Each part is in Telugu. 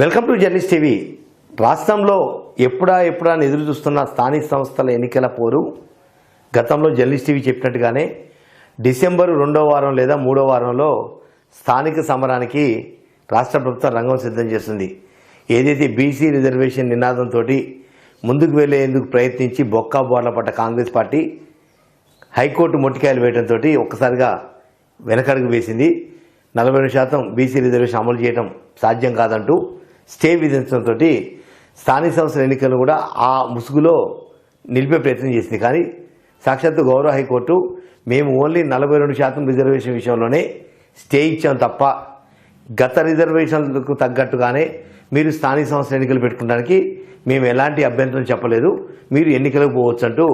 Welcome to journalist TV. రాష్ట్రంలో ఎప్పుడా ఎప్పుడా ఎదురు చూస్తున్న స్థానిక సంస్థల ఎన్నికల పోరు గతంలో జర్నలిస్ట్ టీవీ చెప్పినట్టుగానే డిసెంబర్ రెండో వారం లేదా మూడో వారంలో స్థానిక సమరానికి రాష్ట్ర ప్రభుత్వం రంగం సిద్ధం చేస్తుంది. ఏదైతే బీసీ రిజర్వేషన్ నినాదంతో ముందుకు వెళ్ళేందుకు ప్రయత్నించి బొక్కా బోర్ల పడ్డ కాంగ్రెస్ పార్టీ హైకోర్టు మొట్టికాయలు వేయడంతో ఒక్కసారిగా వెనకడుగు వేసింది. నలభై రెండు శాతం బీసీ రిజర్వేషన్ అమలు చేయడం సాధ్యం కాదంటూ స్టే విధించడంతో స్థానిక సంస్థల ఎన్నికలను కూడా ఆ ముసుగులో నిలిపే ప్రయత్నం చేసింది. కానీ సాక్షాత్తు గౌరవ హైకోర్టు మేము ఓన్లీ నలభై రెండు శాతం రిజర్వేషన్ విషయంలోనే స్టే ఇచ్చాం తప్ప గత రిజర్వేషన్లకు తగ్గట్టుగానే మీరు స్థానిక సంస్థల ఎన్నికలు పెట్టుకోవడానికి మేము ఎలాంటి అభ్యంతరం చెప్పలేదు. మీరు ఎన్నికలకు పోవచ్చు అంటూ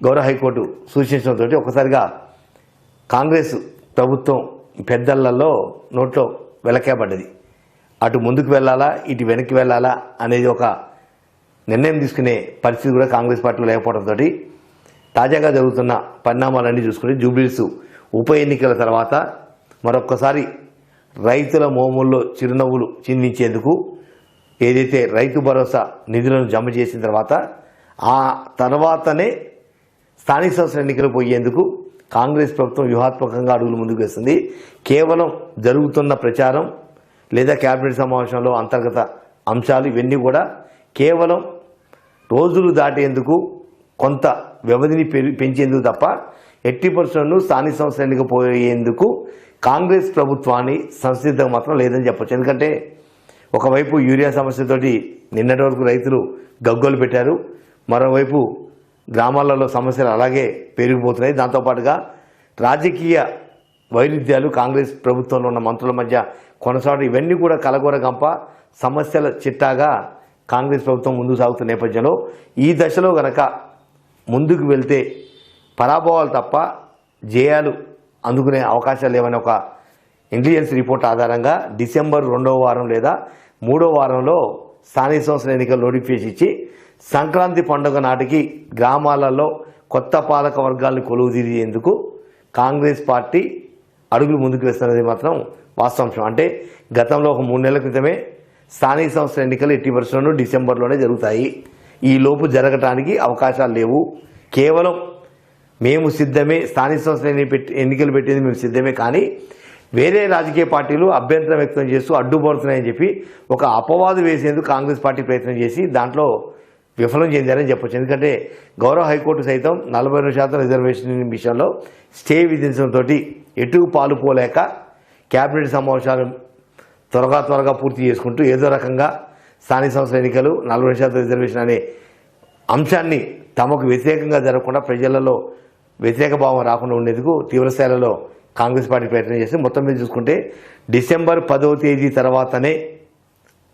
గౌరవ హైకోర్టు సూచించడంతో ఒకసారిగా కాంగ్రెస్ ప్రభుత్వం పెద్దలలో నోట్లో వెలకేబడ్డది అటు ముందుకు వెళ్ళాలా ఇటు వెనక్కి వెళ్ళాలా అనేది ఒక నిర్ణయం తీసుకునే పరిస్థితి కూడా కాంగ్రెస్ పార్టీలో లేకపోవడంతో తాజాగా జరుగుతున్న పరిణామాలన్నీ చూసుకుని జూబ్లీస్ ఉప ఎన్నికల తర్వాత మరొక్కసారి రైతుల మోముల్లో చిరునవ్వులు చిందించేందుకు ఏదైతే రైతు భరోసా నిధులను జమ చేసిన తర్వాత ఆ తర్వాతనే స్థానిక సంస్థల ఎన్నికలు పోయేందుకు కాంగ్రెస్ ప్రభుత్వం వ్యూహాత్మకంగా అడుగులు ముందుకు వేస్తుంది కేవలం జరుగుతున్న ప్రచారం లేదా క్యాబినెట్ సమావేశంలో అంతర్గత అంశాలు ఇవన్నీ కూడా కేవలం రోజులు దాటేందుకు కొంత వ్యవధిని పెంచేందుకు తప్ప ఎట్టి పర్సెంట్ను స్థానిక సంస్థ ఎన్నికపోయేందుకు కాంగ్రెస్ ప్రభుత్వాన్ని సంసిద్ధం మాత్రం లేదని చెప్పచ్చు. ఎందుకంటే ఒకవైపు యూరియా సమస్యతోటి నిన్నటి వరకు రైతులు గగ్గోలు పెట్టారు. మరోవైపు గ్రామాలలో సమస్యలు అలాగే పెరిగిపోతున్నాయి. దాంతోపాటుగా రాజకీయ వైరుధ్యాలు కాంగ్రెస్ ప్రభుత్వంలో ఉన్న మంత్రుల మధ్య కొనసాగడం ఇవన్నీ కూడా కలగొరగంప సమస్యల చిట్టాగా కాంగ్రెస్ ప్రభుత్వం ముందుకు సాగుతున్న నేపథ్యంలో ఈ దశలో గనక ముందుకు వెళ్తే పరాభవాలు తప్ప జయాలు అందుకునే అవకాశాలు లేవని ఒక ఇంటెలిజెన్స్ రిపోర్ట్ ఆధారంగా డిసెంబర్ రెండవ వారం లేదా మూడో వారంలో స్థానిక సంస్థల ఎన్నికల నోటిఫికేషన్ ఇచ్చి సంక్రాంతి పండుగ నాటికి గ్రామాలలో కొత్త పాలక వర్గాలను కొలువుదీరేందుకు కాంగ్రెస్ పార్టీ అడుగులు ముందుకు వేస్తున్నది మాత్రం వాస్తవాంశం. అంటే గతంలో ఒక మూడు నెలల క్రితమే స్థానిక సంస్థల ఎన్నికలు ఎట్టి పరిస్థితుల్లో డిసెంబర్లోనే జరుగుతాయి. ఈ లోపు జరగటానికి అవకాశాలు లేవు. కేవలం మేము సిద్ధమే స్థానిక సంస్థల పెట్టి- ఎన్నికలు పెట్టేది మేము సిద్ధమే కానీ వేరే రాజకీయ పార్టీలు అభ్యంతరం వ్యక్తం చేస్తూ అడ్డుపడుతున్నాయని చెప్పి ఒక అపవాదు వేసేందుకు కాంగ్రెస్ పార్టీ ప్రయత్నం చేసి దాంట్లో విఫలం చెందారని చెప్పొచ్చు. ఎందుకంటే గౌరవ హైకోర్టు సైతం నలభై రెండు శాతం రిజర్వేషన్ విషయంలో స్టే విధించడంతో ఎటు పాలు పోలేక క్యాబినెట్ సమావేశాలు త్వరగా త్వరగా పూర్తి చేసుకుంటూ ఏదో రకంగా స్థానిక సంస్థల ఎన్నికలు నలభై శాతం రిజర్వేషన్ అనే అంశాన్ని తమకు వ్యతిరేకంగా జరగకుండా ప్రజలలో వ్యతిరేక భావం రాకుండా ఉండేందుకు తీవ్రస్థాయిలో కాంగ్రెస్ పార్టీ ప్రయత్నం చేసి మొత్తం మీద చూసుకుంటే డిసెంబర్ పదవ తేదీ తర్వాతనే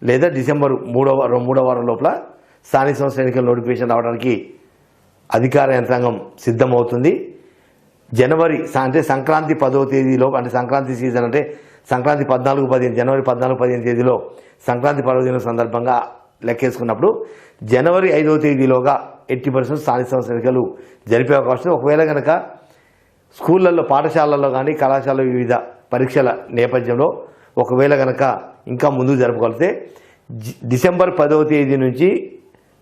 లేదా డిసెంబర్ మూడవ వారం మూడవ వారం లోపల స్థానిక సంస్థల ఎన్నికల నోటిఫికేషన్ రావడానికి అధికార యంత్రాంగం సిద్ధమవుతుంది. జనవరి అంటే సంక్రాంతి పదవ తేదీలో అంటే సంక్రాంతి సీజన్ అంటే సంక్రాంతి పద్నాలుగు పదిహేను జనవరి పద్నాలుగు పదిహేను తేదీలో సంక్రాంతి పర్వదినం సందర్భంగా లెక్కేసుకున్నప్పుడు జనవరి ఐదవ తేదీలోగా ఎయిటీ పర్సెంట్ స్థానిక సంస్థ ఎన్నికలు జరిపే అవకాశం ఒకవేళ కనుక స్కూళ్ళల్లో పాఠశాలల్లో కానీ కళాశాల వివిధ పరీక్షల నేపథ్యంలో ఒకవేళ కనుక ఇంకా ముందు జరపగలిగితే డిసెంబర్ పదవ తేదీ నుంచి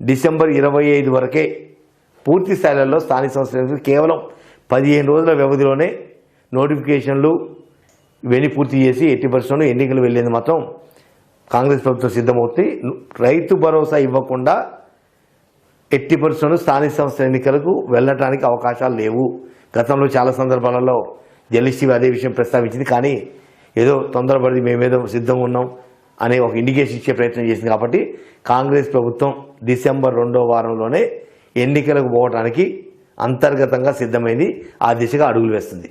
డిసెంబర్ ఇరవై ఐదు వరకే పూర్తి స్థాయిలలో స్థానిక సంస్థ ఎన్నికలు కేవలం పదిహేను రోజుల వ్యవధిలోనే నోటిఫికేషన్లు ఇవన్నీ పూర్తి చేసి ఎట్టి పరిస్థితుల్లో ఎన్నికలు వెళ్ళేది మాత్రం కాంగ్రెస్ ప్రభుత్వం సిద్ధమవుతుంది. రైతు భరోసా ఇవ్వకుండా ఎట్టి పరిస్థితుల్లో స్థానిక సంస్థ ఎన్నికలకు వెళ్ళటానికి అవకాశాలు లేవు. గతంలో చాలా సందర్భాలలో జర్నలిస్ట్ అదే విషయం ప్రస్తావించింది. కానీ ఏదో తొందరపడి మేమేదో సిద్ధంగా ఉన్నాం అనే ఒక ఇండికేషన్ ఇచ్చే ప్రయత్నం చేసింది. కాబట్టి కాంగ్రెస్ ప్రభుత్వం డిసెంబర్ రెండో వారంలోనే ఎన్నికలకు పోవడానికి అంతర్గతంగా సిద్ధమైంది. ఆ దిశగా అడుగులు వేస్తుంది.